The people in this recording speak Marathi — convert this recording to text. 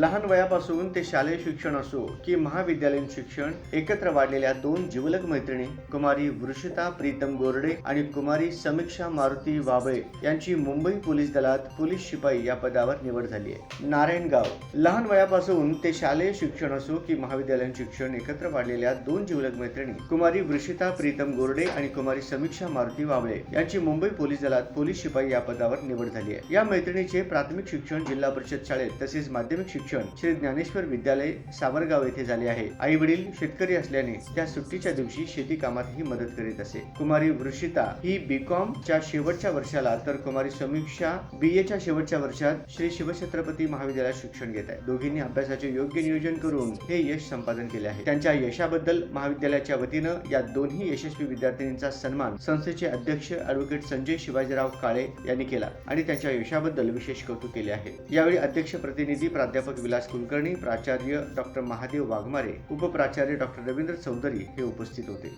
लहान वयापासून ते शालेय शिक्षण असो की महाविद्यालयीन शिक्षण एकत्र वाढलेल्या दोन जिवलग मैत्रिणी कुमारी वृषिता प्रीतम गोरडे आणि कुमारी समीक्षा मारुती वाबळे यांची मुंबई पोलीस दलात पोलीस शिपाई या पदावर निवड झाली आहे. नारायणगाव लहान वयापासून ते शालेय शिक्षण असो की महाविद्यालयीन शिक्षण एकत्र वाढलेल्या दोन जिवलग मैत्रिणी कुमारी वृषिता प्रीतम गोरडे आणि कुमारी समीक्षा मारुती वाबळे यांची मुंबई पोलीस दलात पोलीस शिपाई या पदावर निवड झाली आहे. या मैत्रिणीचे प्राथमिक शिक्षण जिल्हा परिषद शाळेत तसेच माध्यमिक शिक्षण श्री ज्ञानेश्वर विद्यालय सावरगाव येथे झाले आहे. आई वडील शेतकरी असल्याने त्या सुट्टीच्या दिवशी शेती कामातही मदत करीत असे. कुमारी वृषिता ही बीकॉम च्या शेवटच्या वर्षाला तर कुमारी समीक्षा बी ए च्या शेवटच्या वर्षात श्री शिवछत्रपती महाविद्यालयात शिक्षण घेत आहे. दोघींनी अभ्यासाचे योग्य नियोजन करून हे यश संपादन केले आहे. त्यांच्या यशाबद्दल महाविद्यालयाच्या वतीनं या दोन्ही यशस्वी विद्यार्थिनींचा सन्मान संस्थेचे अध्यक्ष अॅडव्होकेट संजय शिवाजीराव काळे यांनी केला आणि त्यांच्या यशाबद्दल विशेष कौतुक केले आहे. यावेळी अध्यक्ष प्रतिनिधी प्राध्यापक विलास कुलकर्णी प्राचार्य डॉक्टर महादेव वाघमारे उपप्राचार्य डॉक्टर रवींद्र चौधरी हे उपस्थित होते.